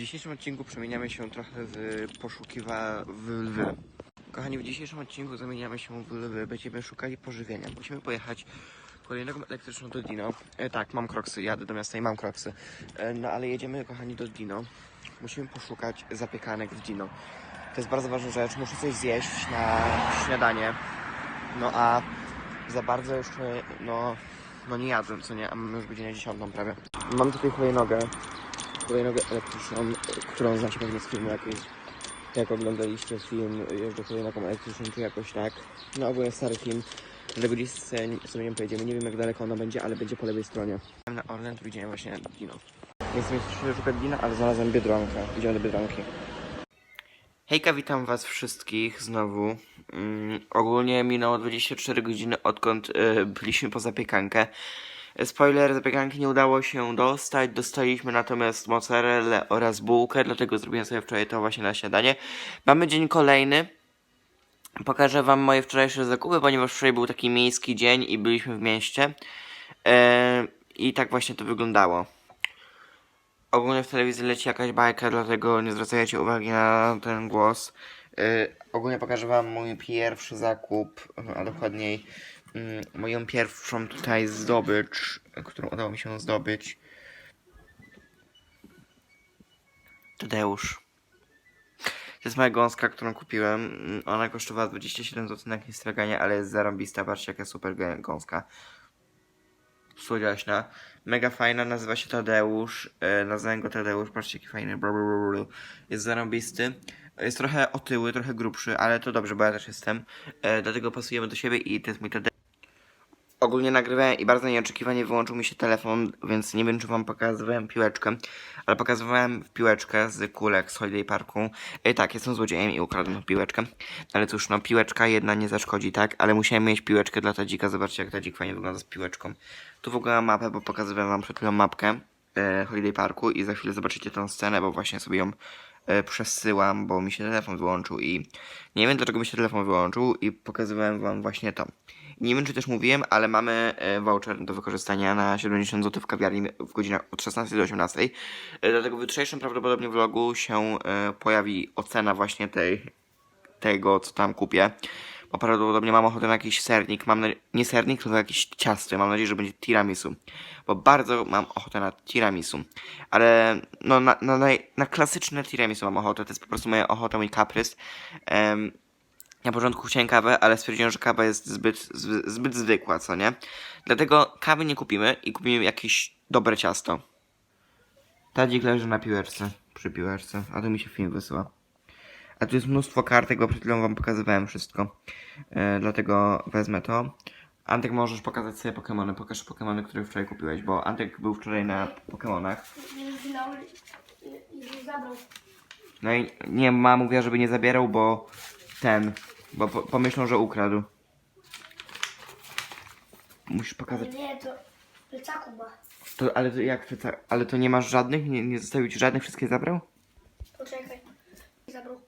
dzisiejszym odcinku przemieniamy się trochę w poszukiwa w lwy. Kochani, w dzisiejszym odcinku zamieniamy się w lwy. Będziemy szukali pożywienia. Musimy pojechać kolejnego elektryczną do Dino. E, tak, mam kroksy, jadę do miasta i mam kroksy. E, no ale jedziemy, kochani, do Dino. Musimy poszukać zapiekanek w Dino. To jest bardzo ważna rzecz. Muszę coś zjeść na śniadanie. No a za bardzo jeszcze, no, no nie jadłem, co nie, a mamy już godzinę 10 prawie. Mam tutaj hulajnogę, hulajnogę elektryczną, którą znacie pewnie z filmu jakiejś. Jak oglądaliście film, jeżdżę hulajnogą elektryczną, czy jakoś tak. No ogólnie stary film, dlatego dziś sobie nie pojedziemy. Nie wiem jak daleko ona będzie, ale będzie po lewej stronie. Na Orlen, tu idziemy właśnie Dino. Nie chcę jeszcze szukać Dina, ale znalazłem Biedronkę. Idziemy do Biedronki. Hejka, witam was wszystkich znowu. Mm, ogólnie minęło 24 godziny odkąd y, byliśmy po zapiekankę. Spoiler, zapiekanki nie udało się dostać, dostaliśmy natomiast mozzarellę oraz bułkę, dlatego zrobiłem sobie wczoraj to właśnie na śniadanie. Mamy dzień kolejny. Pokażę wam moje wczorajsze zakupy, ponieważ wczoraj był taki miejski dzień i byliśmy w mieście. E, I tak właśnie to wyglądało. Ogólnie w telewizji leci jakaś bajka, dlatego nie zwracajcie uwagi na ten głos. Yy, ogólnie pokażę wam mój pierwszy zakup, a dokładniej moją pierwszą tutaj zdobycz, którą udało mi się zdobyć. Tadeusz. To jest moja gąska, którą kupiłem. Mm, Ona kosztowała 27 zł na Instagramie, ale jest zarąbista. Patrzcie, jaka super gąska. Słodziaśna. Mega fajna, nazywa się Tadeusz. E, nazwałem go Tadeusz, patrzcie jaki fajny. Bla, bla, bla, bla. Jest zarąbisty. Jest trochę otyły, trochę grubszy, ale to dobrze, bo ja też jestem. E, dlatego pasujemy do siebie i to jest mój Tadeusz. Ogólnie nagrywałem i bardzo nieoczekiwanie wyłączył mi się telefon, więc nie wiem czy wam pokazywałem piłeczkę, ale pokazywałem piłeczkę z kulek z Holiday Parku. E, tak, jestem złodziejem i ukradłem piłeczkę. Ale cóż, no piłeczka jedna nie zaszkodzi, tak? Ale musiałem mieć piłeczkę dla Tadzika, zobaczcie jak Tadzik fajnie wygląda z piłeczką. Tu w ogóle mam mapę, bo pokazywałem wam przed chwilą mapkę e, Holiday Parku i za chwilę zobaczycie tę scenę, bo właśnie sobie ją e, przesyłam, bo mi się telefon wyłączył i nie wiem dlaczego mi się telefon wyłączył i pokazywałem wam właśnie to. Nie wiem czy też mówiłem, ale mamy e, voucher do wykorzystania na 70 zł w kawiarni w godzinach od 16 do 18. E, dlatego w jutrzejszym prawdopodobnie vlogu się e, pojawi ocena właśnie tej, tego co tam kupię. Bo prawdopodobnie mam ochotę na jakiś sernik, mam na... nie sernik, tylko jakieś ciasto. Mam nadzieję, że będzie tiramisu. Bo bardzo mam ochotę na tiramisu. Ale no na, na, na, na klasyczne tiramisu mam ochotę. To jest po prostu moja ochota, mój kaprys. Em, na początku chciałem kawę, ale stwierdziłem, że kawa jest zbyt, zbyt, zwykła, co nie? Dlatego kawy nie kupimy i kupimy jakieś dobre ciasto. Tadzik leży na piłeczce, przy piłeczce, a tu mi się film wysyła. A tu jest mnóstwo kartek, bo przed chwilą wam pokazywałem wszystko. E, dlatego wezmę to. Antek, możesz pokazać sobie Pokemony. Pokaż Pokemony, które wczoraj kupiłeś, bo Antek był wczoraj na zabrał. No i nie, mama mówiła, żeby nie zabierał, bo ten, bo po, pomyślą, że ukradł. Musisz pokazać. Nie, to plecaku ma. To, ale to jak, to- ale to nie masz żadnych? Nie, nie zostawił ci żadnych? Wszystkie zabrał? Poczekaj. Zabrał.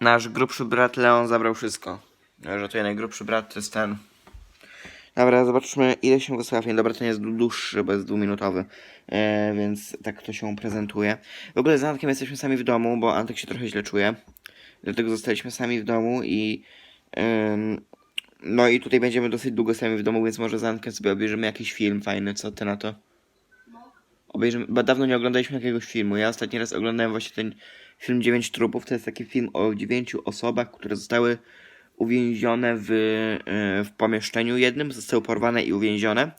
Nasz grubszy brat Leon zabrał wszystko. Że to najgrubszy brat to jest ten. Dobra, zobaczmy ile się wysyła film. Dobra, ten jest dłuższy, bo jest dwuminutowy. E, więc tak to się prezentuje. W ogóle z Antkiem jesteśmy sami w domu, bo Antek się trochę źle czuje. Dlatego zostaliśmy sami w domu i... no i tutaj będziemy dosyć długo sami w domu, więc może z Antkiem sobie obejrzymy jakiś film fajny. Co ty na to? Obejrzymy, bo dawno nie oglądaliśmy jakiegoś filmu. Ja ostatni raz oglądałem właśnie ten film Dziewięć Trupów. To jest taki film o dziewięciu osobach, które zostały uwięzione w, e, w pomieszczeniu jednym, zostały porwane i uwięzione.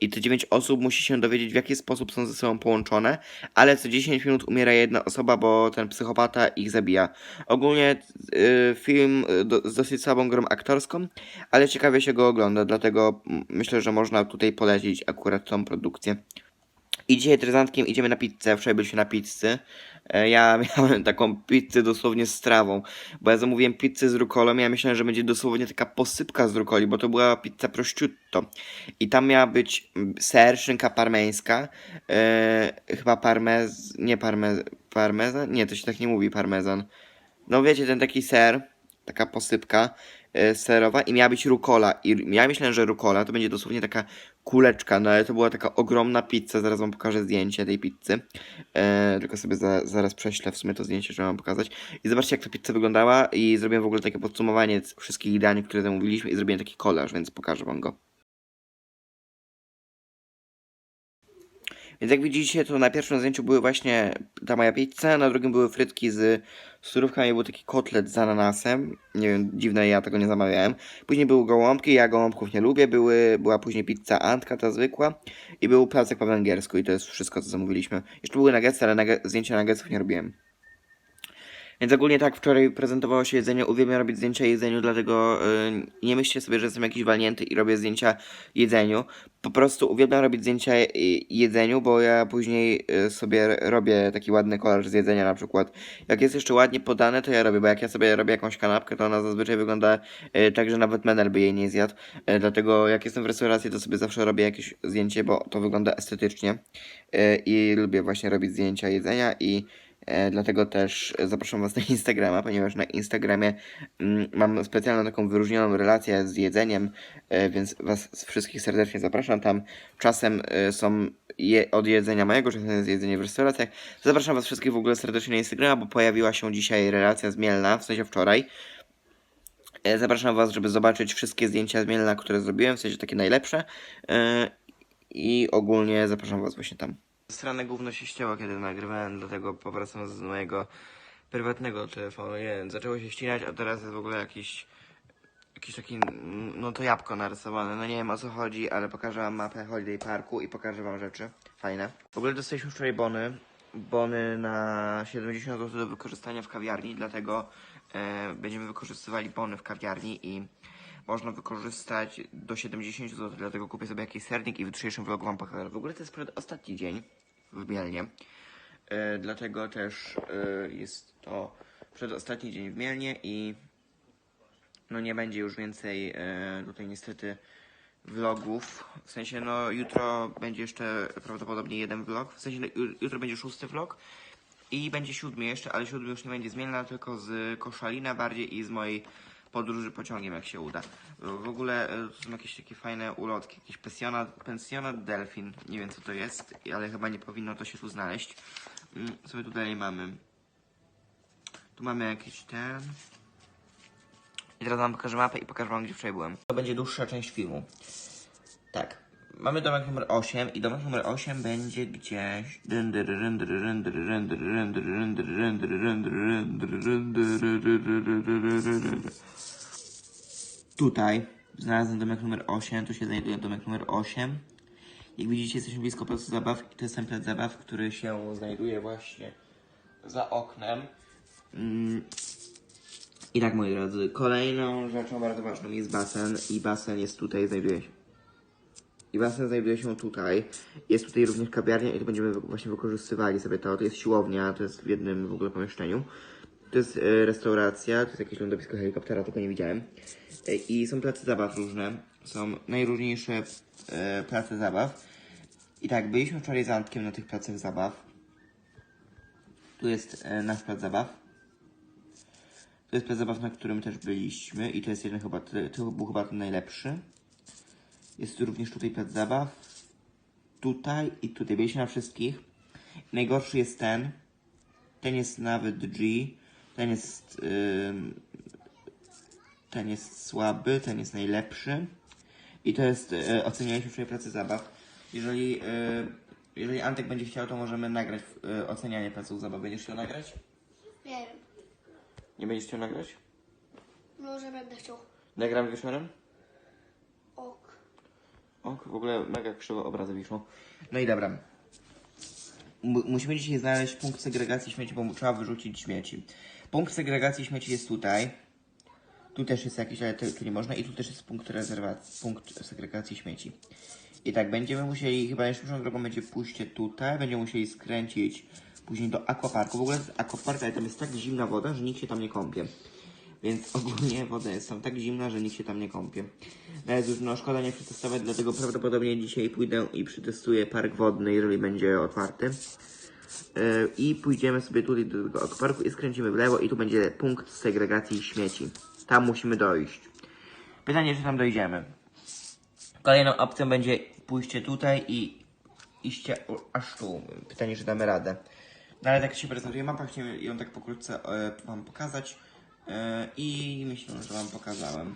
I te dziewięć osób musi się dowiedzieć, w jaki sposób są ze sobą połączone, ale co 10 minut umiera jedna osoba, bo ten psychopata ich zabija. Ogólnie e, film e, do, z dosyć słabą grą aktorską, ale ciekawie się go ogląda, dlatego myślę, że można tutaj polecić akurat tą produkcję. I dzisiaj trezantkiem idziemy na pizzę. Wczoraj byliśmy na pizzy. E, Ja miałem taką pizzę dosłownie z trawą, bo ja zamówiłem pizzę z rukolą. Ja myślałem, że będzie dosłownie taka posypka z rukoli, bo to była pizza prosciutto. I tam miała być mm, ser, szynka parmeńska, e, chyba parmez, nie parmez, parmezan? Nie, to się tak nie mówi parmezan. No wiecie, ten taki ser, taka posypka serowa i miała być rukola. I ja myślałem, że rukola to będzie dosłownie taka kuleczka, no ale to była taka ogromna pizza. Zaraz wam pokażę zdjęcie tej pizzy. E, tylko sobie za, zaraz prześlę w sumie to zdjęcie, żeby wam pokazać. I zobaczcie, jak ta pizza wyglądała. I zrobiłem w ogóle takie podsumowanie wszystkich dań, które zamówiliśmy. I zrobiłem taki kolaż, więc pokażę wam go. Więc jak widzicie, to na pierwszym zdjęciu były właśnie ta moja pizza, na drugim były frytki z surówkami, był taki kotlet z ananasem. Nie wiem, dziwne, ja tego nie zamawiałem. Później były gołąbki, ja gołąbków nie lubię. Były, była później pizza Antka, ta zwykła. I był placek po węgiersku i to jest wszystko, co zamówiliśmy. Jeszcze były nuggetsy, ale zdjęcia nuggetsów nie robiłem. Więc ogólnie tak wczoraj prezentowało się jedzenie. Uwielbiam robić zdjęcia jedzeniu, dlatego yy, nie myślcie sobie, że jestem jakiś walnięty i robię zdjęcia jedzeniu. Po prostu uwielbiam robić zdjęcia jedzeniu, bo ja później y, sobie robię taki ładny kolor z jedzenia na przykład. Jak jest jeszcze ładnie podane, to ja robię, bo jak ja sobie robię jakąś kanapkę, to ona zazwyczaj wygląda y, tak, że nawet menel by jej nie zjadł. Y, dlatego jak jestem w restauracji, to sobie zawsze robię jakieś zdjęcie, bo to wygląda estetycznie. Y, I lubię właśnie robić zdjęcia jedzenia i dlatego też e, zapraszam Was na Instagrama, ponieważ na Instagramie mm, mam specjalną taką wyróżnioną relację z jedzeniem, e, więc Was wszystkich serdecznie zapraszam. Tam czasem e, są je, od jedzenia mojego, czasem jest jedzenie w restauracjach. Zapraszam Was wszystkich w ogóle serdecznie na Instagrama, bo pojawiła się dzisiaj relacja z Mielna, w sensie wczoraj. E, Zapraszam Was, żeby zobaczyć wszystkie zdjęcia z Mielna, które zrobiłem, w sensie takie najlepsze. E, I ogólnie zapraszam Was właśnie tam. Strane gówno się ścięło, kiedy nagrywałem, dlatego powracam z mojego prywatnego telefonu. Nie zaczęło się ścinać, a teraz jest w ogóle jakiś jakiś taki, no to jabłko narysowane. No nie wiem o co chodzi, ale pokażę wam mapę Holiday Parku i pokażę wam rzeczy. Fajne. W ogóle dostaliśmy wczoraj bony. Bony na 70 zł do wykorzystania w kawiarni, dlatego e, będziemy wykorzystywali bony w kawiarni i można wykorzystać do 70 zł, dlatego kupię sobie jakiś sernik i w jutrzejszym vlogu wam pokażę. W ogóle to jest ostatni dzień w Mielnie, e, dlatego też e, jest to przedostatni dzień w Mielnie i no nie będzie już więcej e, tutaj niestety vlogów. W sensie no jutro będzie jeszcze prawdopodobnie jeden vlog. W sensie no, ju- jutro będzie szósty vlog i będzie siódmy jeszcze, ale siódmy już nie będzie zmienna, tylko z Koszalina bardziej i z mojej podróży pociągiem jak się uda. W ogóle e, to są jakieś takie fajne ulotki, jakiś pensjonat, pensjonat Delfin. Nie wiem co to jest, ale chyba nie powinno to się tu znaleźć. Mm, Co my tu dalej mamy? Tu mamy jakiś ten. I teraz wam pokażę mapę i pokażę wam, gdzie wczoraj byłem. To będzie dłuższa część filmu. Tak. Mamy domek numer 8 i domek numer 8 będzie gdzieś. Tutaj znalazłem domek numer 8, tu się znajduje domek numer 8. Jak widzicie, jesteśmy blisko placu zabaw i to jest ten plac zabaw, który się znajduje właśnie za oknem. Mm, i tak, moi drodzy, kolejną rzeczą bardzo ważną jest basen i basen jest tutaj, znajduje się. I basen znajduje się tutaj. Jest tutaj również kawiarnia i to będziemy właśnie wykorzystywali sobie to. To jest siłownia, to jest w jednym w ogóle pomieszczeniu. To jest e, restauracja, to jest jakieś lądowisko helikoptera, tego nie widziałem. E, I są place zabaw różne. Są najróżniejsze e, place zabaw. I tak, byliśmy wczoraj z Antkiem na tych placach zabaw. Tu jest nasz plac zabaw. To jest plac zabaw, na którym też byliśmy i to jest jeden chyba, to był chyba ten najlepszy. Jest również tutaj plac zabaw. Tutaj i tutaj. Byliśmy na wszystkich. Najgorszy jest ten. Ten jest nawet G. Ten jest... ym, ten jest słaby, ten jest najlepszy. I to jest... Yy, ocenialiśmy wczoraj pracę zabaw. Jeżeli... Yy, jeżeli Antek będzie chciał, to możemy nagrać yy, ocenianie placów zabaw. Będziesz chciał nagrać? Nie wiem. Nie będziesz chciał nagrać? Może będę chciał. Nagram wieczorem? Ok. O, w ogóle mega krzywo obrazy wiszą. No i dobra. M- musimy dzisiaj znaleźć punkt segregacji śmieci, bo trzeba wyrzucić śmieci. Punkt segregacji śmieci jest tutaj. Tu też jest jakiś, ale tu nie można. I tu też jest punkt rezerwacji, punkt segregacji śmieci. I tak, będziemy musieli, chyba najszybszą drogą będzie pójście tutaj. Będziemy musieli skręcić później do aquaparku. W ogóle jest aquapark, ale tam jest tak zimna woda, że nikt się tam nie kąpie. Więc ogólnie woda jest tam tak zimna, że nikt się tam nie kąpie. Jest już no szkoda nie przetestować, dlatego prawdopodobnie dzisiaj pójdę i przetestuję park wodny, jeżeli będzie otwarty. Yy, I pójdziemy sobie tutaj do tego aquaparku i skręcimy w lewo i tu będzie punkt segregacji śmieci. Tam musimy dojść. Pytanie, czy tam dojdziemy. Kolejną opcją będzie pójście tutaj i iście aż tu. Pytanie, czy damy radę. No ale tak się prezentuje mapa, chciałem ją tak pokrótce e, wam pokazać. E, I myślę, że wam pokazałem.